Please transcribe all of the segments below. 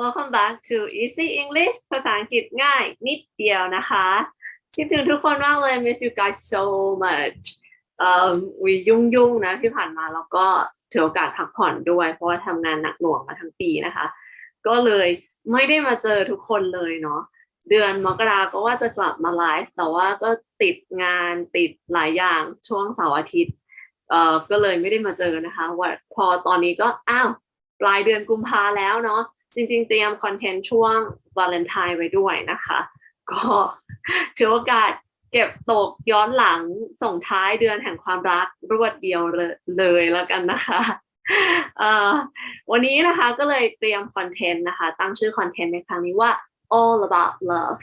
Welcome back to Easy English ภาษาอังกฤษง่ายนิดเดียวนะคะคิดถึงทุกคนมากเลย miss you guys so much เอ่อวียุ่งยุ่งๆนะที่ผ่านมาแล้วก็ถือโอกาสพักผ่อนด้วย เพราะว่าทำงานหนักหน่วงมาทั้งปีนะคะ ก็เลยไม่ได้มาเจอทุกคนเลยเนาะเดือนมกราก็ว่าจะกลับมาไลฟ์แต่ว่าก็ติดงานติดหลายอย่างช่วงเสาร์อาทิตย์เอ่อก็เลยไม่ได้มาเจอนะคะว่าพอตอนนี้ก็อ้าวปลายเดือนกุมภาแล้วเนาะ จริงๆ เตรียมคอนเทนต์ช่วงวาเลนไทน์ไว้ด้วยนะคะ ก็ถือโอกาสเก็บตกย้อนหลังส่งท้ายเดือนแห่งความรักรวดเดียวเลยลยแล้วกันนะคะวันนี้นะคะก็เลยเตรียมคอนเทนต์นะคะ ตั้งชื่อคอนเทนต์ในครั้งนี้ว่า all about love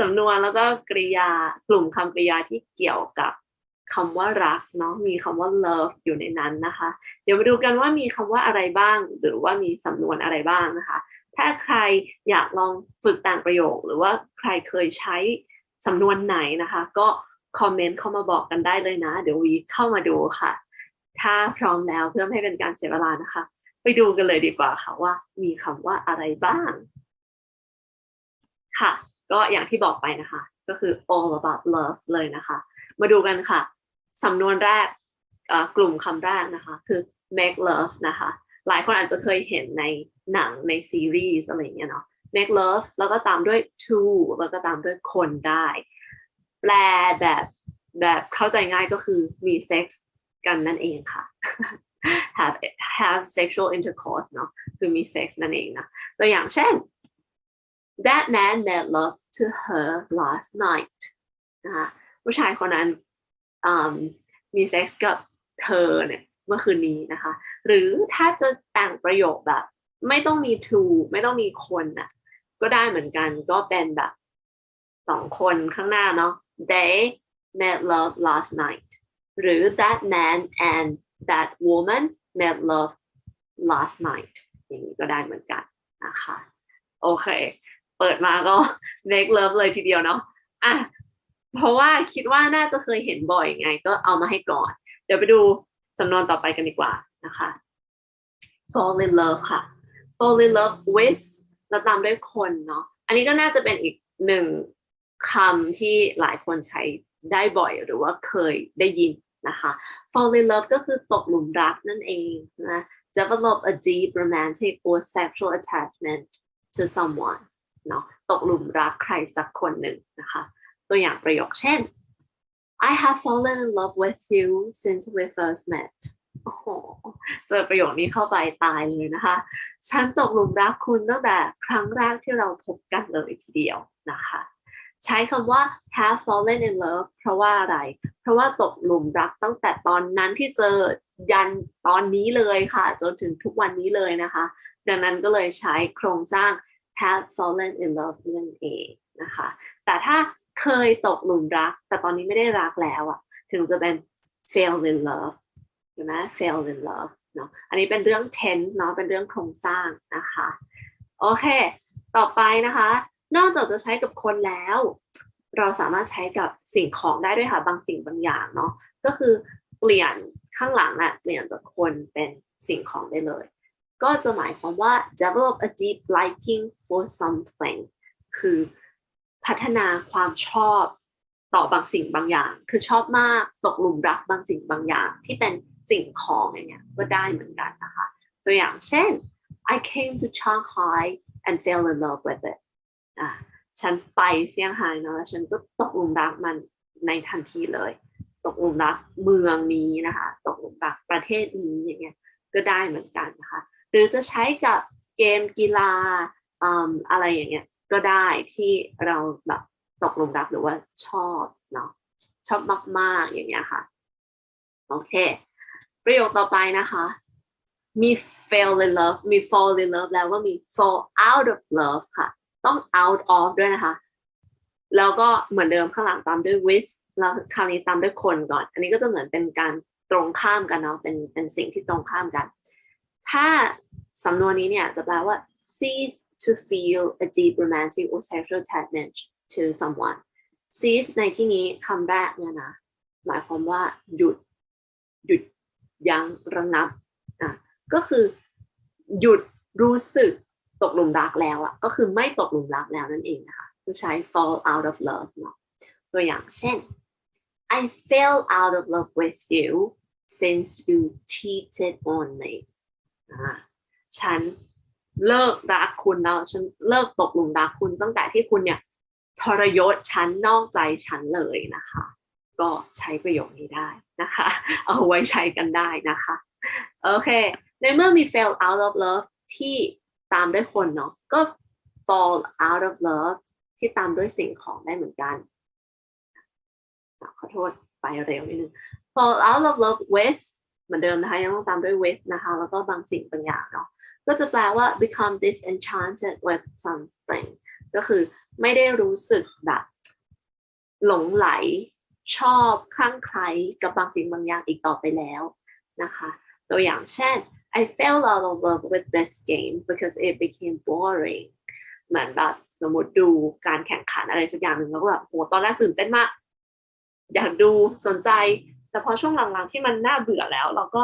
สำนวนแล้วก็กริยากลุ่มคำกริยาที่เกี่ยวกับ คำว่ารักเนาะมีคำว่า love อยู่ในนั้นนะคะ เดี๋ยวมาดูกันว่ามีคำว่าอะไรบ้าง หรือว่ามีสำนวนอะไรบ้างนะคะ ถ้าใครอยากลองฝึกต่างประโยค หรือว่าใครเคยใช้สำนวนไหนนะคะ ก็คอมเมนต์เข้ามาบอกกันได้เลยนะ เดี๋ยววีเข้ามาดูค่ะ ถ้าพร้อมแล้วเพื่อไม่ให้เป็นการเสียเวลานะคะ ไปดูกันเลยดีกว่าค่ะว่ามีคำว่าอะไรบ้าง ค่ะ ก็อย่างที่บอกไปนะคะ ก็คือ all about love เลยนะคะ มาดูกันค่ะ สำนวนแรกกลุ่มคำแรกนะคะ คือ make love นะคะ หลายคนอาจจะเคยเห็นในหนังในซีรีส์อะไรเงี้ยเนาะ make love แล้วก็ตามด้วย to แล้วก็ตามด้วยคนได้ แปลแบบแบบเข้าใจง่ายก็คือมีเซ็กส์กันนั่นเองค่ะ have have sexual intercourse เนาะคือมีเซ็กส์นั่นเองนะ ตัวอย่างเช่น that man made love to her last night นะคะผู้ชายคนนั้น มีเซ็กส์กับเธอเนี่ยเมื่อคืนนี้นะคะ หรือถ้าจะแต่งประโยคแบบ ไม่ต้องมี to ไม่ต้องมีคนน่ะ ก็ได้เหมือนกันก็เป็นแบบสองคนข้างหน้าเนาะ they made love last night หรือ that man and that woman made love last night อย่างนี้ก็ได้เหมือนกันนะคะ โอเค เปิดมาก็ make love เลยทีเดียวเนาะอะ เพราะว่าคิดว่าน่าจะเคยเห็นบ่อยไง ก็เอามาให้ก่อน เดี๋ยวไปดูสำนวนต่อไปกันดีกว่านะคะ fall in love ค่ะ fall in love with แล้วตามด้วยคนเนาะอันนี้ก็น่าจะเป็นอีกหนึ่งคำที่หลายคนใช้ได้บ่อยหรือว่าเคยได้ยินนะคะ fall in love ก็คือตกหลุมรักนั่นเองนะ develop a deep romantic or sexual attachment to someone เนาะตกหลุมรักใครสักคนหนึ่งนะคะ ตัวอย่างประโยคเช่น I have fallen in love with you since we first met โอ้โห เจอประโยคนี้เข้าไปตายเลยนะคะ ฉันตกหลุมรักคุณตั้งแต่ครั้งแรกที่เราพบกันเลยทีเดียวนะคะ ใช้คำว่า have fallen in love เพราะว่าอะไร เพราะว่าตกหลุมรักตั้งแต่ตอนนั้นที่เจอยันตอนนี้เลยค่ะ จนถึงทุกวันนี้เลยนะคะ ดังนั้นก็เลยใช้โครงสร้าง have fallen in love นั่นเองนะคะ แต่ถ้า เคยตกหลุมรัก แต่ตอนนี้ไม่ได้รักแล้วอะถึงจะเป็น fail in love ใช่ไหม fail in love เนาะอันนี้เป็นเรื่อง tense เนาะเป็นเรื่องโครงสร้างนะคะโอเค ต่อไปนะคะ นอกจากจะใช้กับคนแล้ว เราสามารถใช้กับสิ่งของได้ด้วยค่ะบางสิ่งบางอย่างเนาะก็คือเปลี่ยนข้างหลังน่ะเปลี่ยนจากคนเป็นสิ่งของได้เลย ก็จะหมายความว่า develop a deep liking for something คือ พัฒนาความชอบต่อบางสิ่งบางอย่าง คือชอบมากตกหลุมรักบางสิ่งบางอย่าง ที่เป็นสิ่งของอย่างเงี้ยก็ได้เหมือนกันนะคะตัวอย่างเช่น I came to Shanghai and fell in love with it อะฉันไปเซี่ยงไฮ้เนะแล้วฉันก็ตกหลุมรักมันในทันทีเลย ตกหลุมรักเมืองนี้นะคะ ตกหลุมรักประเทศนี้อย่างเงี้ยก็ได้เหมือนกันนะคะ หรือจะใช้กับเกมกีฬาอืมอะไรอย่างเงี้ย ก็ได้ที่เราแบบตกหลุมรักหรือว่าชอบเนาะชอบมาก ๆ อย่างเงี้ยค่ะ โอเค ประโยคต่อไปนะคะ มี fail in love มี fall in love แล้วก็มี fall out of love ค่ะ ต้อง out of ด้วยนะคะ แล้วก็เหมือนเดิมข้างหลังตามด้วย with แล้วคราวนี้ตามด้วยคนก่อน อันนี้ก็จะเหมือนเป็นการตรงข้ามกันเนาะเป็นเป็นสิ่งที่ตรงข้ามกัน ถ้าสำนวนนี้เนี่ยจะแปลว่า cease to feel a deep romantic or sexual attachment to someone cease ในที่นี้คำแรกเนี่ยนะ หมายความว่าหยุด หยุดยั้งระงับอะก็คือหยุดรู้สึกตกหลุมรักแล้วอะก็คือไม่ตกหลุมรักแล้วนั่นเองนะคะใช้ fall out of love เนาะตัวอย่างเช่น I fell out of love with you since you cheated on me อ่าฉัน เลิกรักคุณแล้ว ฉันเลิกตกหลุมรักคุณตั้งแต่ที่คุณเนี่ยทรยศฉันนอกใจฉันเลยนะคะ ก็ใช้ประโยคนี้ได้นะคะ เอาไว้ใช้กันได้นะคะโอเค ในเมื่อมี fail out of love ที่ตามด้วยคนเนาะก็ fall out of love ที่ตามด้วยสิ่งของได้เหมือนกัน ขอโทษไปเร็วนิดนึง fall out of love with เหมือนเดิมนะคะยังต้องตามด้วย with นะคะ แล้วก็บางสิ่งบางอย่างเนาะ ก็จะแปลว่า become disenchanted with something ก็คือไม่ได้รู้สึกแบบหลงไหลชอบคลั่งไคล้กับบางสิ่งบางอย่างอีกต่อไปแล้วนะคะ ตัวอย่างเช่น I fell out of love with this game because it became boring เหมือนแบบสมมติดูการแข่งขันอะไรสักอย่างหนึ่งแล้วก็แบบโหตอนแรกตื่นเต้นมาก อยากดูสนใจ แต่พอช่วงหลังๆที่มันน่าเบื่อแล้ว เราก็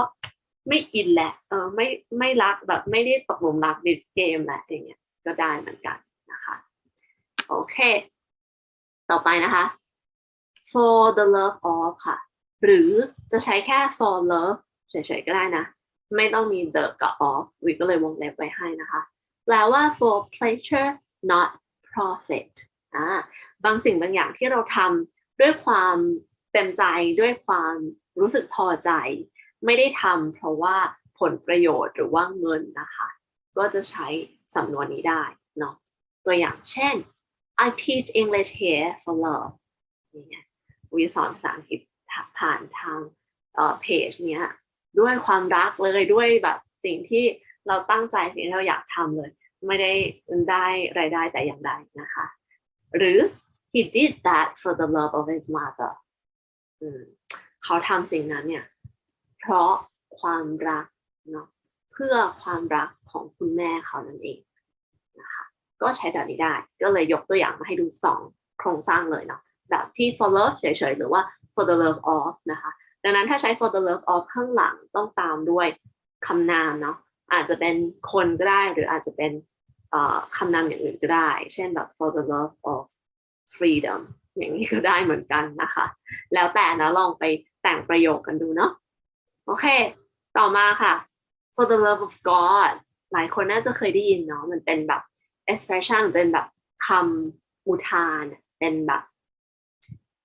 ไม่อินแหละเออไม่ไม่รักแบบไม่ได้ตกหลุมรักในเกมแหละอย่างเงี้ยก็ได้เหมือนกันนะคะ โอเค ต่อไปนะคะ for the love of ค่ะ หรือจะใช้แค่ for love เฉยๆก็ได้นะ ไม่ต้องมี the กับ of วิก็เลยวงเล็บไว้ให้นะคะ แปลว่า for pleasure not profit อ่าบางสิ่งบางอย่างที่เราทำด้วยความเต็มใจด้วยความรู้สึกพอใจ ไม่ได้ทำเพราะว่าผลประโยชน์หรือว่าเงินนะคะ ก็จะใช้สำนวนนี้ได้เนาะตัวอย่างเช่น I teach English here for love นี่ไงวิสอนภาษาอังกฤษผ่านทางเอ่อเพจเนี้ยด้วยความรักเลยด้วยแบบสิ่งที่เราตั้งใจสิ่งที่เราอยากทำเลย ไม่ได้ได้รายได้แต่อย่างใดนะคะ หรือ he did that for the love of his mother อืมเขาทำสิ่งนั้นเนี่ย เพราะความรักเนาะเพื่อความรักของคุณแม่เขานั่นเองนะคะก็ใช้แบบนี้ได้ก็เลยยกตัวอย่างมาให้ดูสองโครงสร้างเลยเนาะแบบที่ for love เฉยๆ หรือว่า for the love of นะคะดังนั้นถ้าใช้ for the love of ข้างหลังต้องตามด้วยคำนามเนาะอาจจะเป็นคนก็ได้หรืออาจจะเป็นคำนามอย่างอื่นก็ได้ เช่นแบบ for the love of freedom อย่างนี้ก็ได้เหมือนกันนะคะ แล้วแต่นะลองไปแต่งประโยคกันดูเนาะ โอเค ต่อมาค่ะ for the love of God หลายคนน่าจะเคยได้ยินเนาะมันเป็นแบบ expression เป็นแบบคำอุทาน เป็นแบบ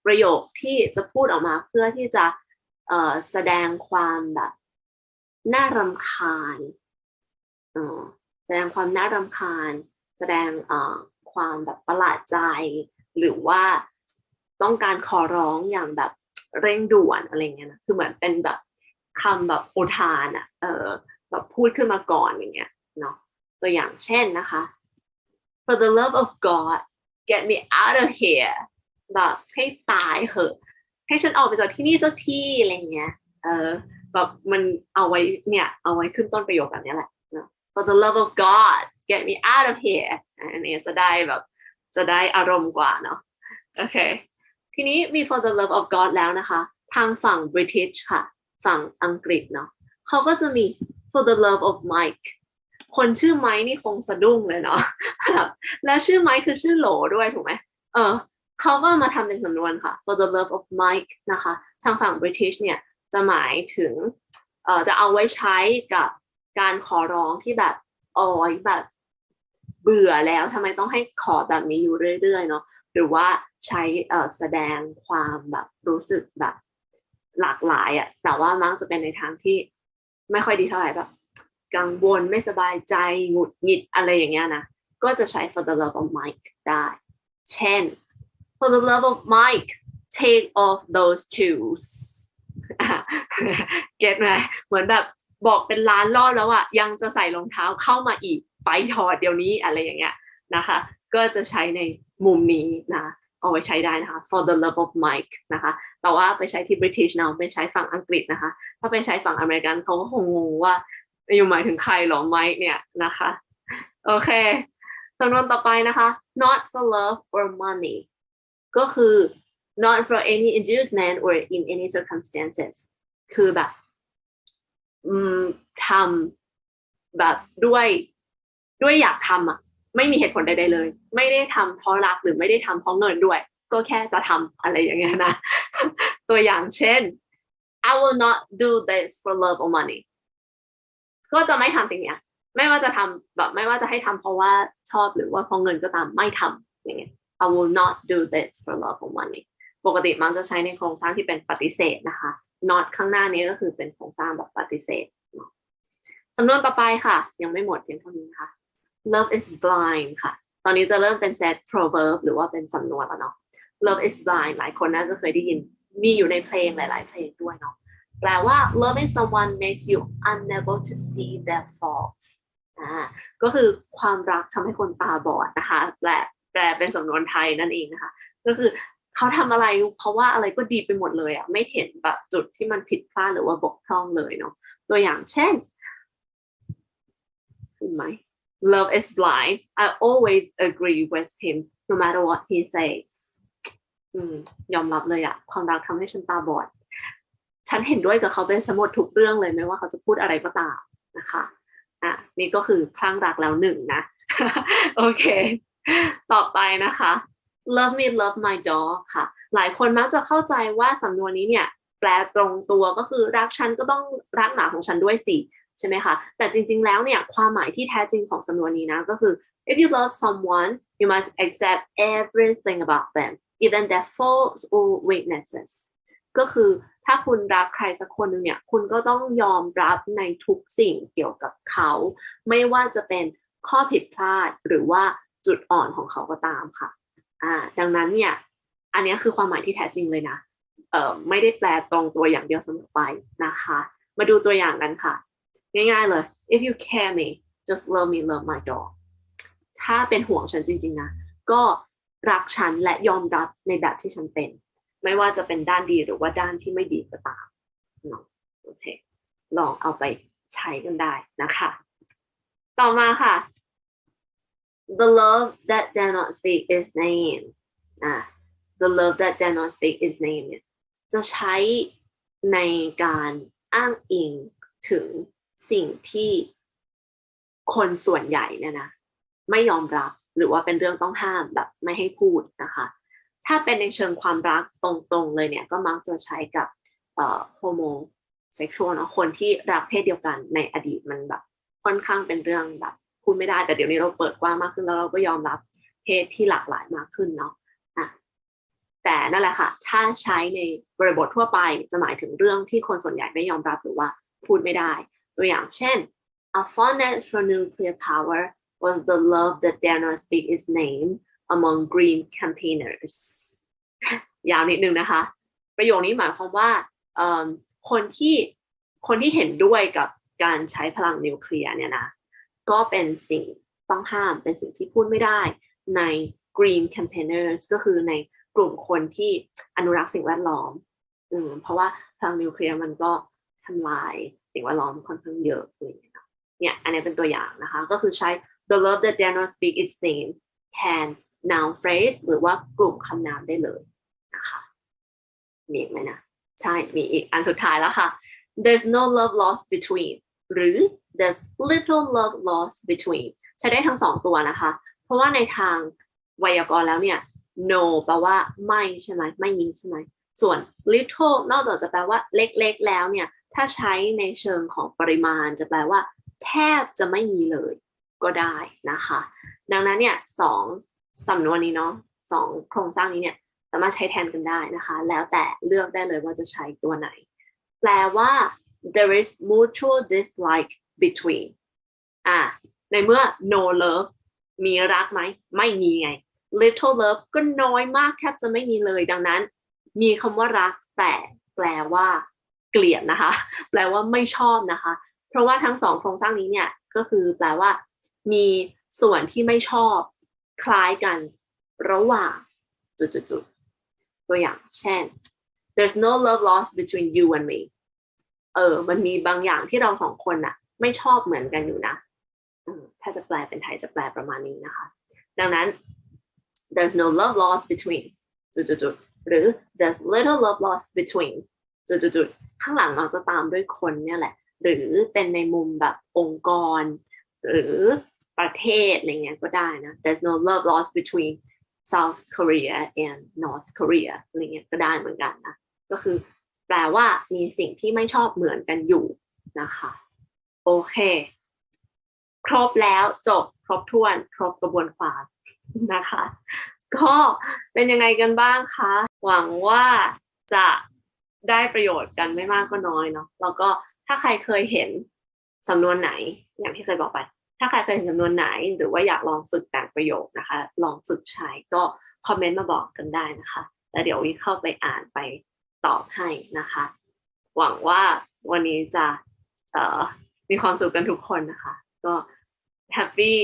ประโยคที่จะพูดออกมาเพื่อที่จะแสดงความแบบน่ารำคาญอ่อแสดงความน่ารำคาญ แสดงความแบบประหลาดใจ หรือว่าต้องการขอร้องอย่างแบบเร่งด่วนอะไรเงี้ยนะคือเหมือนเป็นแบบ คำแบบอุทานอะ่ะเออแบบพูดขึ้นมาก่อนอย่างเงี้ยเนาะตัวอย่างเช่นนะคะ for the love of God get me out of here แบบให้ตายเหอะ ให้ฉันออกไปจากที่นี่สักที่อะไรเงี้ยเออแบบมันเอาไว้เนี่ย เอาไว้ขึ้นต้นประโยคแบบนี้แหละ for the love of God get me out of here อันนี้จะได้แบบจะได้อารมณ์กว่าเนาะโอเค ทีนี้มี for the love of God แล้วนะคะ ทางฝั่ง British ค่ะ ฝั่งอังกฤษเนาะเขาก็จะมี for the love of Mike คนชื่อไมค์นี่คงสะดุ้งเลยเนาะและชื่อไมค์คือชื่อโหลด้วยถูกไหมเออเขาก็มาทำเป็นสำนวนค่ะ for the love of Mike นะคะ ทางฝั่ง British เนี่ยจะหมายถึงเอ่อจะเอาไว้ใช้กับการขอร้องที่แบบอ๋อแบบเบื่อแล้วทำไมต้องให้ขอแบบนี้อยู่เรื่อยๆเนาะหรือว่าใช้เอ่อแสดงความแบบรู้สึกแบบ หลากหลายอะแต่ว่ามักจะเป็นในทางที่ไม่ค่อยดีเท่าไหร่แบบกังวลไม่สบายใจหงุดหงิดอะไรอย่างเงี้ยนะก็จะใช้ for the love of Mike ได้ เช่น for the love of Mike take off those shoes เก็ตไหมเหมือนแบบบอกเป็นล้านรอบแล้วอะยังจะใส่รองเท้าเข้ามาอีกไปถอดเดี๋ยวนี้อะไรอย่างเงี้ยนะคะ ก็จะใช้ในมุมนี้นะเอาไว้ใช้ได้นะคะ for the love of Mike นะคะ แต่ว่าไปใช้ที่ British เนาะไปใช้ฝั่งอังกฤษนะคะ ถ้าไปใช้ฝั่งอเมริกันเขาก็คงงงว่าอยู่หมายถึงใครหรอ Mike เนี่ยนะคะ โอเคสำนวนต่อไปนะคะ not for love or money ก็คือ not for any inducement or in any circumstances คือแบบทำแบบด้วยด้วยอยากทำอะ ไม่มีเหตุผลใดๆเลย ไม่ได้ทำเพราะรักหรือไม่ได้ทำเพราะเงินด้วย ก็แค่จะทำอะไรอย่างเงี้ยนะ ตัวอย่างเช่น I will not do this for love or money ก็จะไม่ทำสิ่งเนี้ย ไม่ว่าจะทำแบบไม่ว่าจะให้ทำเพราะว่าชอบหรือว่าเพราะเงินก็ตามไม่ทำอย่างเงี้ย I will not do this for love or money ปกติมันจะใช้ในโครงสร้างที่เป็นปฏิเสธนะคะ not ข้างหน้านี้ก็คือเป็นโครงสร้างแบบปฏิเสธสำนวนต่อไปค่ะ ยังไม่หมดเพียงเท่านี้ค่ะ love is blind ค่ะ ตอนนี้จะเริ่มเป็น set proverb หรือว่าเป็นสำนวนแล้วเนาะ love is blind หลายคนน่าจะเคยได้ยินมีอยู่ในเพลงหลาย ๆ เพลงด้วยเนาะแปลว่า loving someone makes you unable to see their faults อ่าก็คือความรักทำให้คนตาบอดนะคะแปลแปลเป็นสำนวนไทยนั่นเองนะคะ ก็คือเขาทำอะไรเพราะว่าอะไรก็ดีไปหมดเลยอะไม่เห็นแบบจุดที่มันผิดพลาดหรือว่าบกพร่องเลยเนาะตัวอย่างเช่นเห็นไหม Love is blind I always agree with him no matter what he says ยอมรับเลยอะความรักทำให้ฉันตาบอด ฉันเห็นด้วยกับเขาเป็นสมมติทุกเรื่องเลยไม่ว่าเขาจะพูดอะไรก็ตามนะคะอะนี่ก็คือคลั่งรักแล้วหนึ่งนะ โอเค ต่อไปนะคะ love me love my dog ค่ะ หลายคนมักจะเข้าใจว่าสำนวนนี้เนี่ย แปลตรงตัวก็คือรักฉันก็ต้องรักหมาของฉันด้วยสิใช่ไหมคะ แต่จริง ๆ แล้วเนี่ย ความหมายที่แท้จริงของสำนวนนี้นะ ก็คือ if you love someone you must accept everything about them even their faults or weaknesses ก็คือถ้าคุณรักใครสักคนหนึ่งเนี่ย คุณก็ต้องยอมรับในทุกสิ่งเกี่ยวกับเขา ไม่ว่าจะเป็นข้อผิดพลาดหรือว่าจุดอ่อนของเขาก็ตามค่ะ อ่า ดังนั้นเนี่ย อันนี้คือความหมายที่แท้จริงเลยนะ เอ่อ ไม่ได้แปลตรงตัวอย่างเดียวเสมอไปนะคะ มาดูตัวอย่างกันค่ะ ง่ายๆเลย if you care me just love me love my dog ถ้าเป็นห่วงฉันจริง ๆ นะ ก็ รักฉันและยอมรับในแบบที่ฉันเป็น ไม่ว่าจะเป็นด้านดีหรือว่าด้านที่ไม่ดีก็ตามเนาะโอเคลองเอาไปใช้กันได้นะคะ ต่อมาค่ะ the love that dare not speak its name อะ the love that dare not speak its name เนี่ยจะใช้ในการอ้างอิงถึงสิ่งที่คนส่วนใหญ่เนี่ยนะ ไม่ยอมรับ หรือว่าเป็นเรื่องต้องห้ามแบบไม่ให้พูดนะคะถ้าเป็นในเชิงความรักตรงๆเลยเนี่ยก็มักจะใช้กับเอ่อโฮโมเซ็กชวลเนาะคนที่รักเพศเดียวกันในอดีตมันแบบค่อนข้างเป็นเรื่องแบบพูดไม่ได้แต่เดี๋ยวนี้เราเปิดกว้างมากขึ้นแล้วเราก็ยอมรับเพศที่หลากหลายมากขึ้นเนาะอะแต่นั่นแหละค่ะ ถ้าใช้ในบริบททั่วไปจะหมายถึงเรื่องที่คนส่วนใหญ่ไม่ยอมรับหรือว่าพูดไม่ได้ ตัวอย่างเช่น a fondness for nuclear power was the love that dare not speak its name among green campaigners ยาวนิดนึงนะคะ ประโยคนี้หมายความว่าคนที่คนที่เห็นด้วยกับการใช้พลังนิวเคลียร์เนี่ยนะ ก็เป็นสิ่งต้องห้ามเป็นสิ่งที่พูดไม่ได้ใน green campaigners ก็คือในกลุ่มคนที่อนุรักษ์สิ่งแวดล้อมอืมเพราะว่าพลังนิวเคลียร์มันก็ทำลายสิ่งแวดล้อมค่อนข้างเยอะเงี้ยเนี่ย อันนี้เป็นตัวอย่างนะคะ ก็คือใช้ the love that dare not speak its name แทน noun phrase หรือว่ากลุ่มคำนามได้เลยนะคะมีอีกไหมนะ ใช่ มีอีกอันสุดท้ายแล้วค่ะ there's no love lost between หรือ there's little love lost between ใช้ได้ทั้งสองตัวนะคะ เพราะว่าในทางไวยากรณ์แล้วเนี่ย no แปลว่าไม่ใช่ไหมไม่มีใช่ไหม ส่วน little นอกจากจะแปลว่าเล็กๆแล้วเนี่ย ถ้าใช้ในเชิงของปริมาณจะแปลว่า แทบจะไม่มีเลย ก็ได้นะคะ ดังนั้นเนี่ยสองสำนวนนี้เนาะสองโครงสร้างนี้เนี่ยสามารถใช้แทนกันได้นะคะ แล้วแต่เลือกได้เลยว่าจะใช้ตัวไหน แปลว่า there is mutual dislike between อ่าในเมื่อ no love มีรักไหม ไม่มีไง little love ก็น้อยมากแทบจะไม่มีเลย ดังนั้น มีคำว่ารักแต่แปลว่า เกลียดนะคะ แปลว่าไม่ชอบนะคะ เพราะว่าทั้งสองโครงสร้างนี้เนี่ย ก็คือแปลว่า มีส่วนที่ไม่ชอบคล้ายกันระหว่างจุดๆตัวอย่างเช่น there's no love lost between you and me เออ มันมีบางอย่างที่เราสองคนน่ะไม่ชอบเหมือนกันอยู่นะ ถ้าจะแปลเป็นไทยจะแปลประมาณนี้นะคะ ดังนั้น there's no love lost between จุดๆหรือ there's little love lost between จุดๆๆข้างหลังเราจะตามด้วยคนเนี่ยแหละ หรือเป็นในมุมแบบองค์กร หรือ ประเทศอะไรเงี้ยก็ได้นะ there's no love lost between South Korea and North Korea อะไรเงี้ยก็ได้เหมือนกันนะ ก็คือแปลว่ามีสิ่งที่ไม่ชอบเหมือนกันอยู่นะคะ โอเค ครบแล้วจบครบถ้วน ครบกระบวนความนะคะ ก็เป็นยังไงกันบ้างคะ หวังว่าจะได้ประโยชน์กันไม่มากก็น้อยเนาะแล้วก็ถ้าใครเคยเห็นสำนวนไหนอย่างที่เคยบอกไป ถ้าใครเคยเห็นสำนวนไหน หรือว่าอยากลองฝึกแต่งประโยคนะคะ ลองฝึกใช้ก็คอมเมนต์มาบอกกันได้นะคะแล้วเดี๋ยววิเข้าไปอ่านไปตอบให้นะคะ หวังว่าวันนี้จะมีความสุขกันทุกคนนะคะ ก็แฮปปี้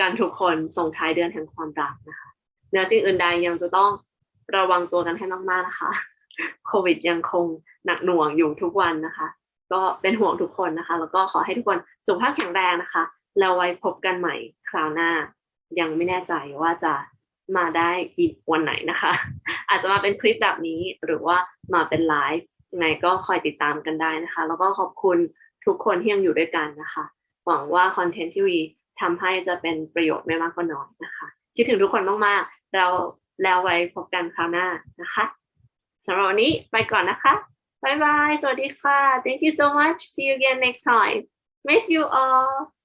กันทุกคนส่งท้ายเดือนแห่งความรักนะคะเหนือสิ่งอื่นใดยังจะต้องระวังตัวกันให้มากๆนะคะ โควิดยังคงหนักหน่วงอยู่ทุกวันนะคะ ก็เป็นห่วงทุกคนนะคะ แล้วก็ขอให้ทุกคนสุขภาพแข็งแรงนะคะ แล้วไว้พบกันใหม่คราวหน้า ยังไม่แน่ใจว่าจะมาได้อีกวันไหนนะคะ อาจจะมาเป็นคลิปแบบนี้หรือว่ามาเป็นไลฟ์ยังไงก็คอยติดตามกันได้นะคะ แล้วก็ขอบคุณทุกคนที่ยังอยู่ด้วยกันนะคะ หวังว่าคอนเทนต์ที่วีทำให้จะเป็นประโยชน์ไม่มากก็น้อยนะคะคิดถึงทุกคนมากๆ เราแล้วไว้พบกันคราวหน้านะคะสำหรับวันนี้ไปก่อนนะคะบายบายสวัสดีค่ะ thank you so much see you again next time miss you all